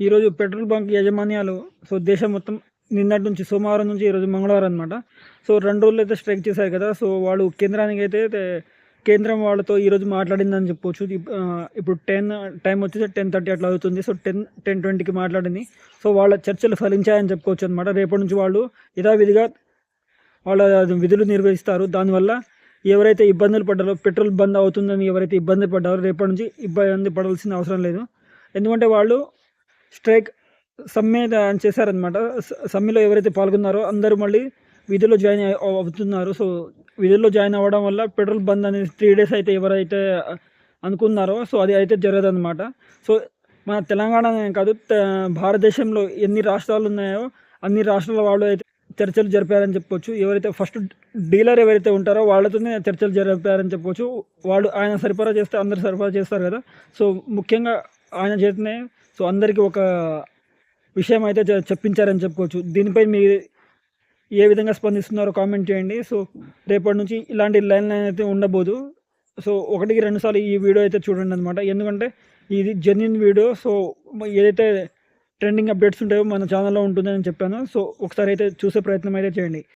ఈరోజు petrol bunk యాజమాన్యాలు so దేశం మొత్తం నిన్నటి నుంచి సోమవారం నుంచి ఈరోజు మంగళవారం అనమాట సో రెండు రోజులు అయితే స్ట్రైక్ చేశారు కదా సో వాళ్ళు కేంద్రానికి అయితే కేంద్రం వాళ్ళతో ఈరోజు మాట్లాడిందని చెప్పొచ్చు. ఇప్పుడు టెన్ టైం వచ్చేసి టెన్ థర్టీ అట్లా అవుతుంది సో టెన్ టెన్ ట్వంటీకి మాట్లాడింది. సో వాళ్ళ చర్చలు ఫలించాయని చెప్పుకోవచ్చు అనమాట రేపటి నుంచి వాళ్ళు యథావిధిగా వాళ్ళ విధులు నిర్వహిస్తారు. దానివల్ల ఎవరైతే ఇబ్బందులు పడ్డారో పెట్రోల్ బంద్ అవుతుందని ఎవరైతే ఇబ్బంది పడ్డారో రేపటి నుంచి ఇబ్బంది పడాల్సిన అవసరం లేదు. ఎందుకంటే వాళ్ళు స్ట్రైక్ సమ్మె చేశారనమాట సమ్మెలో ఎవరైతే పాల్గొన్నారో అందరూ మళ్ళీ విధుల్లో జాయిన్ అయి- అవుతున్నారు. సో విధుల్లో జాయిన్ అవ్వడం వల్ల పెట్రోల్ బంద్ అనేది త్రీ డేస్ అయితే ఎవరైతే అనుకున్నారో సో అది అయితే జరగదనమాట సో మన తెలంగాణ కాదు భారతదేశంలో ఎన్ని రాష్ట్రాలు ఉన్నాయో అన్ని రాష్ట్రాల వాళ్ళు అయితే చర్చలు జరిపారని చెప్పొచ్చు. ఎవరైతే ఫస్ట్ డీలర్ ఎవరైతే ఉంటారో వాళ్ళతోనే చర్చలు జరిపారని చెప్పొచ్చు. వాళ్ళు ఆయన సరఫరా చేస్తే అందరు సరఫరా చేస్తారు కదా. సో ముఖ్యంగా ఆయన చేతనే సో అందరికీ ఒక విషయం అయితే చెప్పించారని చెప్పుకోవచ్చు. దీనిపై మీ ఏ విధంగా స్పందిస్తున్నారో కామెంట్ చేయండి. సో రేపటి నుంచి ఇలాంటి లైన్ లైన్ అయితే ఉండబోదు. సో ఒకటికి రెండుసార్లు ఈ వీడియో అయితే చూడండి అనమాట ఎందుకంటే ఇది జెన్యున్ వీడియో. సో ఏదైతే ట్రెండింగ్ అప్డేట్స్ ఉంటాయో మన ఛానల్లో ఉంటుందని చెప్పాను. సో ఒకసారి అయితే చూసే ప్రయత్నం అయితే చేయండి.